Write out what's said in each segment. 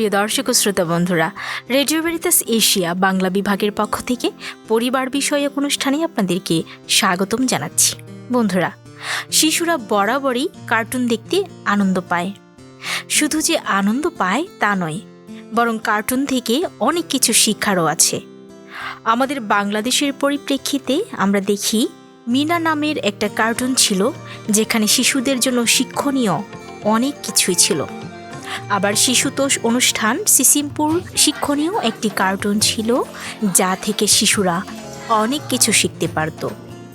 সুপ্রিয় দর্শক ও শ্রোতা বন্ধুরা, রেডিও ভেরিতাস এশিয়া বাংলা বিভাগের পক্ষ থেকে পরিবার বিষয়ক অনুষ্ঠানে আপনাদেরকে স্বাগতম জানাচ্ছি। বন্ধুরা, শিশুরা বরাবরই কার্টুন দেখতে আনন্দ পায়। শুধু যে আনন্দ পায় তা নয়, বরং কার্টুন থেকে অনেক কিছু শিক্ষারও আছে। আমাদের বাংলাদেশের পরিপ্রেক্ষিতে আমরা দেখি, মিনা নামের একটা কার্টুন ছিল, যেখানে শিশুদের জন্য শিক্ষণীয় অনেক কিছুই ছিল। আবার শিশুতোষ অনুষ্ঠান সিসিমপুর শিক্ষণীয় একটি কার্টুন ছিল, যা থেকে শিশুরা অনেক কিছু শিখতে পারত।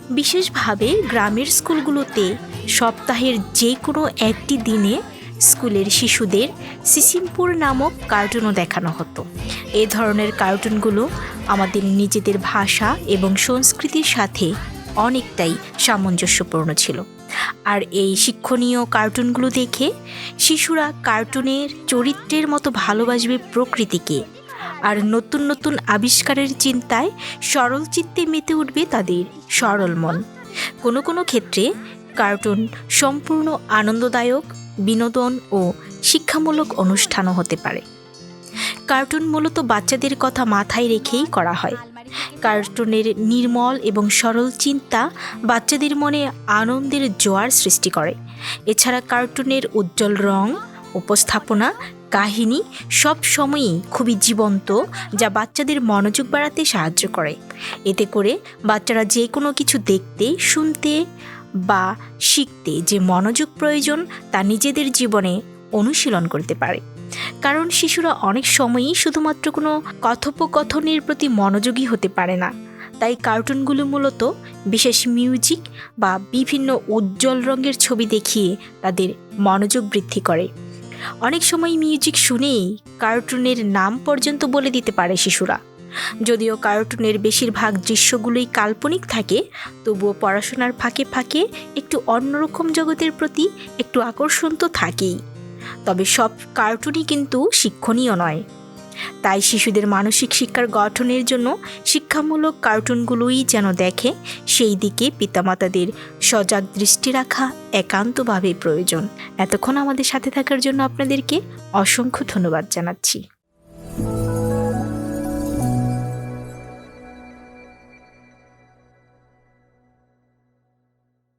বিশেষভাবে গ্রামের স্কুলগুলোতে সপ্তাহের যে কোনো একটি দিনে স্কুলের শিশুদের সিসিমপুর নামক কার্টুনও দেখানো হতো। এ ধরনের কার্টুনগুলো আমাদের নিজেদের ভাষা এবং সংস্কৃতির সাথে অনেকটাই সামঞ্জস্যপূর্ণ ছিল। আর এই শিক্ষণীয় কার্টুনগুলো দেখে শিশুরা কার্টুনের চরিত্রের মতো ভালোবাসবে প্রকৃতিকে। আর নতুন নতুন আবিষ্কারের চিন্তায় সরল চিত্তে মেতে উঠবে তাদের সরল মন। কোনো কোনো ক্ষেত্রে কার্টুন সম্পূর্ণ আনন্দদায়ক, বিনোদন ও শিক্ষামূলক অনুষ্ঠানও হতে পারে। কার্টুন মূলত বাচ্চাদের কথা মাথায় রেখেই করা হয়। কার্টুনের নির্মল এবং সরল চিন্তা বাচ্চাদের মনে আনন্দের জোয়ার সৃষ্টি করে। এছাড়া কার্টুনের উজ্জ্বল রং, উপস্থাপনা, কাহিনী সব সময়ই খুবই জীবন্ত, যা বাচ্চাদের মনোযোগ বাড়াতে সাহায্য করে। এতে করে বাচ্চারা যে কোনো কিছু দেখতে, শুনতে বা শিখতে যে মনোযোগ প্রয়োজন তা নিজেদের জীবনে অনুশীলন করতে পারে। কারণ শিশুরা অনেক সময়ই শুধুমাত্র কোনো কথোপকথনের প্রতি মনোযোগী হতে পারে না। তাই কার্টুনগুলো মূলত বিশেষ মিউজিক বা বিভিন্ন উজ্জ্বল রঙের ছবি দেখিয়ে তাদের মনোযোগ বৃদ্ধি করে। অনেক সময় মিউজিক শুনেই কার্টুনের নাম পর্যন্ত বলে দিতে পারে শিশুরা। যদিও কার্টুনের বেশিরভাগ দৃশ্যগুলোই কাল্পনিক থাকে, তবুও পড়াশোনার ফাঁকে ফাঁকে একটু অন্যরকম জগতের প্রতি একটু আকর্ষণ তো থাকেই। তবে সব কার্টুনই কিন্তু শিক্ষণীয় নয়। তাই শিশুদের মানসিক শিক্ষার গঠনের জন্য শিক্ষামূলক কার্টুনগুলোই যেন দেখে, সেই দিকে পিতামাতাদের সজাগ দৃষ্টি রাখা একান্তভাবে প্রয়োজন। এতক্ষণ আমাদের সাথে থাকার জন্য আপনাদেরকে অসংখ্য ধন্যবাদ জানাচ্ছি।